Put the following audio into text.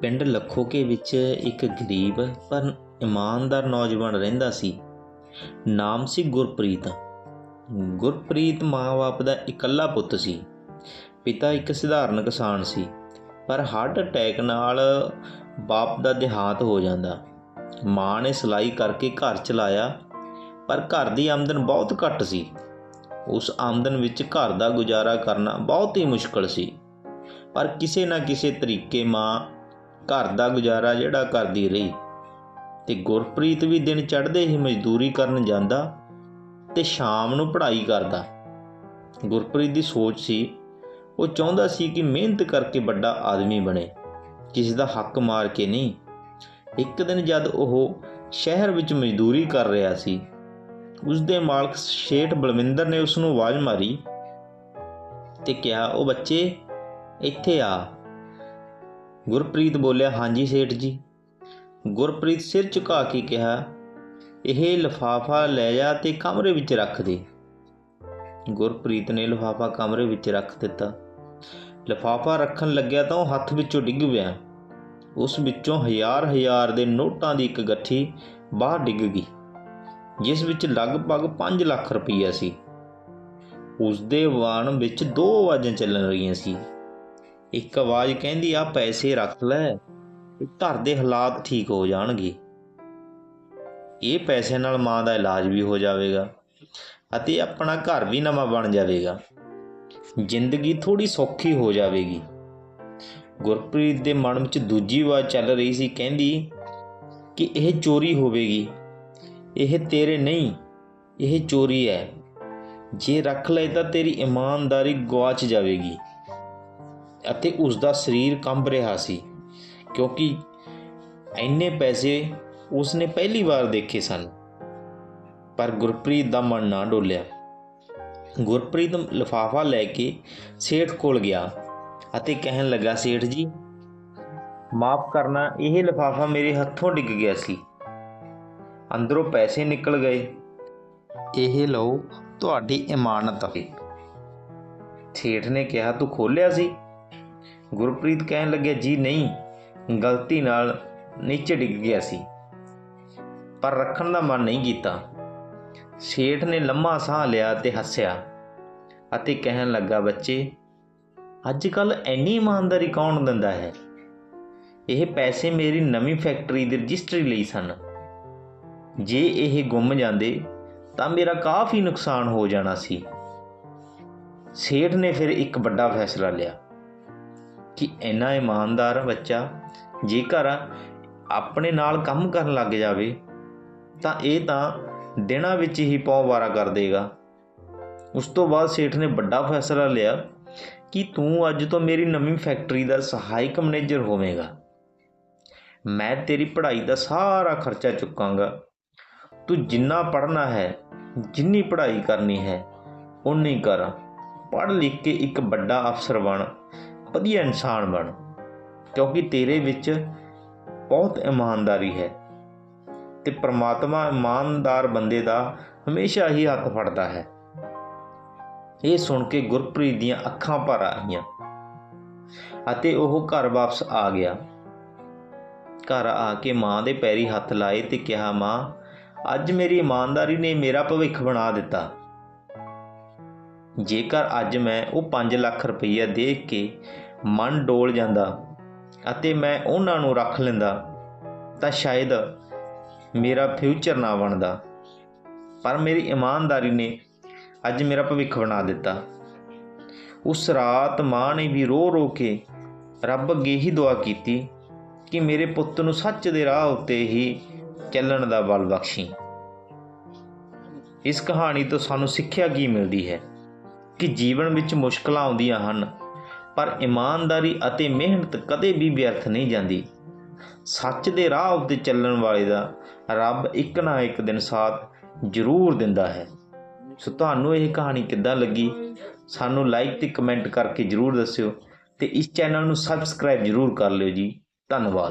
ਪਿੰਡ ਲੱਖੋਕੇ ਵਿੱਚ ਇੱਕ ਗਰੀਬ ਪਰ ਇਮਾਨਦਾਰ ਨੌਜਵਾਨ ਰਹਿੰਦਾ ਸੀ। ਨਾਮ ਸੀ ਗੁਰਪ੍ਰੀਤ। ਗੁਰਪ੍ਰੀਤ ਮਾਂ-ਬਾਪ ਦਾ ਇਕੱਲਾ ਪੁੱਤ ਸੀ। ਪਿਤਾ ਇੱਕ ਸਧਾਰਨ ਕਿਸਾਨ ਸੀ, ਪਰ ਹਾਰਟ ਅਟੈਕ ਨਾਲ ਬਾਪ ਦਾ ਦੇਹਾਂਤ ਹੋ ਜਾਂਦਾ। ਮਾਂ ਨੇ ਸਿਲਾਈ ਕਰਕੇ ਘਰ ਚਲਾਇਆ, ਪਰ ਘਰ ਦੀ ਆਮਦਨ ਬਹੁਤ ਘੱਟ ਸੀ। ਉਸ ਆਮਦਨ ਵਿੱਚ ਘਰ ਦਾ ਗੁਜ਼ਾਰਾ ਕਰਨਾ ਬਹੁਤ ਹੀ ਮੁਸ਼ਕਲ ਸੀ। ਪਰ ਕਿਸੇ ਨਾ ਕਿਸੇ ਤਰੀਕੇ ਮਾਂ ਘਰ ਦਾ ਗੁਜ਼ਾਰਾ ਜਿਹੜਾ ਕਰਦੀ ਰਹੀ ਤੇ ਗੁਰਪ੍ਰੀਤ ਵੀ ਦਿਨ ਚੜ੍ਹਦੇ ਹੀ ਮਜ਼ਦੂਰੀ ਕਰਨ ਜਾਂਦਾ ਤੇ ਸ਼ਾਮ ਨੂੰ ਪੜ੍ਹਾਈ ਕਰਦਾ। ਗੁਰਪ੍ਰੀਤ ਦੀ ਸੋਚ ਸੀ, ਉਹ ਚਾਹੁੰਦਾ ਸੀ ਕਿ ਮਿਹਨਤ ਕਰਕੇ ਵੱਡਾ ਆਦਮੀ ਬਣੇ ਕਿਸੇ ਦਾ ਹੱਕ ਮਾਰ ਕੇ ਨਹੀਂ। ਇੱਕ ਦਿਨ ਜਦ ਉਹ ਸ਼ਹਿਰ ਵਿੱਚ ਮਜ਼ਦੂਰੀ ਕਰ ਰਿਹਾ ਸੀ ਉਸ ਦੇ ਮਾਲਕ ਸ਼ੇਠ ਬਲਵਿੰਦਰ ਨੇ ਉਸ ਨੂੰ ਆਵਾਜ਼ ਮਾਰੀ ਤੇ ਕਿਹਾ, ਉਹ ਬੱਚੇ, ਇੱਥੇ ਆ। ਗੁਰਪ੍ਰੀਤ ਬੋਲਿਆ, ਹਾਂਜੀ ਸੇਠ ਜੀ। ਗੁਰਪ੍ਰੀਤ ਸਿਰ ਝੁਕਾ ਕੇ ਕਿਹਾ, ਇਹ ਲਫਾਫਾ ਲੈ ਜਾ ਤੇ ਕਮਰੇ ਵਿੱਚ ਰੱਖ ਦੇ। ਗੁਰਪ੍ਰੀਤ ਨੇ ਲਫਾਫਾ ਕਮਰੇ ਵਿੱਚ ਰੱਖ ਦਿੱਤਾ। ਲਫਾਫਾ ਰੱਖਣ ਲੱਗਿਆ ਤਾਂ ਉਹ ਹੱਥ ਵਿੱਚੋਂ ਡਿੱਗ ਪਿਆ। ਉਸ ਵਿੱਚੋਂ ਹਜ਼ਾਰ ਹਜ਼ਾਰ ਦੇ ਨੋਟਾਂ ਦੀ ਇੱਕ ਗੱਠੀ ਬਾਹਰ ਡਿੱਗ ਗਈ, ਜਿਸ ਵਿੱਚ ਲਗਭਗ 5 ਲੱਖ ਰੁਪਈਆ ਸੀ। ਉਸ ਦੇ ਵਾਣ ਵਿੱਚ ਦੋ ਆਵਾਜ਼ਾਂ ਚੱਲਣ ਰਹੀਆਂ ਸੀ। ਇੱਕ ਆਵਾਜ਼ ਕਹਿੰਦੀ, ਆ ਪੈਸੇ ਰੱਖ ਲੈ, ਘਰ ਦੇ ਹਾਲਾਤ ਠੀਕ ਹੋ ਜਾਣਗੇ। ਇਹ ਪੈਸੇ ਨਾਲ ਮਾਂ ਦਾ ਇਲਾਜ ਵੀ ਹੋ ਜਾਵੇਗਾ ਅਤੇ ਆਪਣਾ ਘਰ ਵੀ ਨਵਾਂ ਬਣ ਜਾਵੇਗਾ। ਜ਼ਿੰਦਗੀ ਥੋੜੀ ਸੌਖੀ ਹੋ ਜਾਵੇਗੀ। ਗੁਰਪ੍ਰੀਤ ਦੇ ਮਨ ਵਿੱਚ ਦੂਜੀ ਆਵਾਜ਼ ਚੱਲ ਰਹੀ ਸੀ, ਕਹਿੰਦੀ, ਕਿ ਇਹ ਚੋਰੀ ਹੋਵੇਗੀ। ਇਹ ਤੇਰੇ ਨਹੀਂ, ਇਹ ਚੋਰੀ ਹੈ। ਜੇ ਰੱਖ ਲਏ ਤਾਂ ਤੇਰੀ ਇਮਾਨਦਾਰੀ ਗਵਾਚ ਜਾਵੇਗੀ। ਅਤੇ ਉਸ ਦਾ ਸਰੀਰ ਕੰਬ ਰਿਹਾ ਸੀ, ਕਿਉਂਕਿ ਇੰਨੇ ਪੈਸੇ ਉਸਨੇ ਪਹਿਲੀ ਵਾਰ ਦੇਖੇ ਸਨ। ਪਰ ਗੁਰਪ੍ਰੀਤ ਦਾ ਮਨ ਨਾ ਡੋਲਿਆ। ਗੁਰਪ੍ਰੀਤ ਲਫਾਫਾ ਲੈ ਕੇ ਸੇਠ ਕੋਲ ਗਿਆ ਅਤੇ ਕਹਿਣ ਲੱਗਾ, ਸੇਠ ਜੀ, ਮਾਫ ਕਰਨਾ, ਇਹ ਲਫਾਫਾ ਮੇਰੇ ਹੱਥੋਂ ਡਿੱਗ ਗਿਆ ਸੀ। ਅੰਦਰੋਂ ਪੈਸੇ ਨਿਕਲ ਗਏ। ਇਹ ਲਓ ਤੁਹਾਡੀ ਇਮਾਨਤ। ਸੇਠ ਨੇ ਕਿਹਾ, ਤੂੰ ਖੋਲਿਆ ਸੀ? ਗੁਰਪ੍ਰੀਤ ਕਹਿਣ ਲੱਗਿਆ, ਜੀ ਨਹੀਂ, ਗਲਤੀ ਨਾਲ ਨੀਚੇ ਡਿੱਗ ਗਿਆ ਸੀ, ਪਰ ਰੱਖਣ ਦਾ ਮਨ ਨਹੀਂ ਕੀਤਾ। ਸੇਠ ਨੇ ਲੰਮਾ ਸਾਹ ਲਿਆ ਤੇ ਹੱਸਿਆ ਅਤੇ ਕਹਿਣ ਲੱਗਾ, ਬੱਚੇ ਅੱਜ ਕੱਲ ਇੰਨੀ ਇਮਾਨਦਾਰੀ ਕੌਣ ਦਿੰਦਾ ਹੈ? ਇਹ ਪੈਸੇ ਮੇਰੀ ਨਵੀਂ ਫੈਕਟਰੀ ਦੀ ਰਜਿਸਟਰੀ ਲਈ ਸਨ। ਜੇ ਇਹ ਗੁੰਮ ਜਾਂਦੇ, ਤਾਂ ਮੇਰਾ ਕਾਫੀ ਨੁਕਸਾਨ ਹੋ ਜਾਣਾ ਸੀ। ਸੇਠ ਨੇ ਫਿਰ ਇੱਕ ਵੱਡਾ ਫੈਸਲਾ ਲਿਆ। ਕਿ ਇੰਨਾ ਇਮਾਨਦਾਰ ਬੱਚਾ ਜੇਕਰ ਆਪਣੇ ਨਾਲ ਕੰਮ ਕਰਨ ਲੱਗ ਜਾਵੇ, ਤਾਂ ਇਹ ਤਾਂ ਦਿਨਾਂ ਵਿੱਚ ਹੀ ਪੌ ਵਾਰਾ ਕਰ ਦੇਗਾ। ਉਸ ਤੋਂ ਬਾਅਦ ਸੇਠ ਨੇ ਵੱਡਾ ਫੈਸਲਾ ਲਿਆ ਕਿ ਤੂੰ ਅੱਜ ਤੋਂ ਮੇਰੀ ਨਵੀਂ ਫੈਕਟਰੀ ਦਾ ਸਹਾਇਕ ਮੈਨੇਜਰ ਹੋਵੇਂਗਾ। ਮੈਂ ਤੇਰੀ ਪੜ੍ਹਾਈ ਦਾ ਸਾਰਾ ਖਰਚਾ ਚੁੱਕਾਂਗਾ। ਤੂੰ ਜਿੰਨਾ ਪੜ੍ਹਨਾ ਹੈ, ਜਿੰਨੀ ਪੜ੍ਹਾਈ ਕਰਨੀ ਹੈ ਉਨੀ ਕਰ। ਪੜ੍ਹ ਲਿਖ ਕੇ ਇੱਕ ਵੱਡਾ ਅਫਸਰ ਬਣ। ਵਧੀਆ ਇਨਸਾਨ ਬਣ, ਕਿਉਂਕਿ ਤੇਰੇ ਵਿੱਚ ਬਹੁਤ ਇਮਾਨਦਾਰੀ ਹੈ ਤੇ ਪ੍ਰਮਾਤਮਾ ਇਮਾਨਦਾਰ ਬੰਦੇ ਦਾ ਹਮੇਸ਼ਾ ਹੀ ਹੱਥ ਫੜਦਾ ਹੈ। ਇਹ ਸੁਣ ਕੇ ਗੁਰਪ੍ਰੀਤ ਦੀਆਂ ਅੱਖਾਂ ਭਰ ਆਈਆਂ ਅਤੇ ਉਹ ਘਰ ਵਾਪਸ ਆ ਗਿਆ। ਘਰ ਆ ਕੇ ਮਾਂ ਦੇ ਪੈਰੀ ਹੱਥ ਲਾਏ ਤੇ ਕਿਹਾ, ਮਾਂ, ਅੱਜ ਮੇਰੀ ਇਮਾਨਦਾਰੀ ਨੇ ਮੇਰਾ ਭਵਿੱਖ ਬਣਾ ਦਿੱਤਾ। ਜੇਕਰ ਅੱਜ ਮੈਂ ਉਹ 5 ਲੱਖ ਰੁਪਈਆ ਦੇਖ ਕੇ ਮਨ ਡੋਲ ਜਾਂਦਾ ਅਤੇ ਮੈਂ ਉਹਨਾਂ ਨੂੰ ਰੱਖ ਲੈਂਦਾ, ਤਾਂ ਸ਼ਾਇਦ ਮੇਰਾ ਫਿਊਚਰ ਨਾ ਬਣਦਾ। ਪਰ ਮੇਰੀ ਇਮਾਨਦਾਰੀ ਨੇ ਅੱਜ ਮੇਰਾ ਭਵਿੱਖ ਬਣਾ ਦਿੱਤਾ। ਉਸ ਰਾਤ ਮਾਂ ਨੇ ਵੀ ਰੋ ਰੋ ਕੇ ਰੱਬ ਅੱਗੇ ਹੀ ਦੁਆ ਕੀਤੀ ਕਿ ਮੇਰੇ ਪੁੱਤ ਨੂੰ ਸੱਚ ਦੇ ਰਾਹ ਉੱਤੇ ਹੀ ਚੱਲਣ ਦਾ ਬਲ ਬਖਸ਼ੀ। ਇਸ ਕਹਾਣੀ ਤੋਂ ਸਾਨੂੰ ਸਿੱਖਿਆ ਕੀ ਮਿਲਦੀ ਹੈ? ਕਿ ਜੀਵਨ ਵਿੱਚ ਮੁਸ਼ਕਲਾਂ ਆਉਂਦੀਆਂ ਹਨ, ਪਰ ਇਮਾਨਦਾਰੀ ਅਤੇ ਮਿਹਨਤ ਕਦੇ ਵੀ ਵਿਅਰਥ ਨਹੀਂ ਜਾਂਦੀ। ਸੱਚ ਦੇ ਰਾਹ ਉੱਤੇ ਚੱਲਣ ਵਾਲੇ ਦਾ ਰੱਬ ਇੱਕ ਨਾ ਇੱਕ ਦਿਨ ਸਾਥ ਜ਼ਰੂਰ ਦਿੰਦਾ ਹੈ। ਸੋ ਤੁਹਾਨੂੰ ਇਹ ਕਹਾਣੀ ਕਿੱਦਾਂ ਲੱਗੀ? ਸਾਨੂੰ ਲਾਈਕ ਤੇ ਕਮੈਂਟ ਕਰਕੇ ਜ਼ਰੂਰ ਦੱਸਿਓ ਤੇ ਇਸ ਚੈਨਲ ਨੂੰ ਸਬਸਕ੍ਰਾਈਬ ਜ਼ਰੂਰ ਕਰ ਲਿਓ ਜੀ। ਧੰਨਵਾਦ।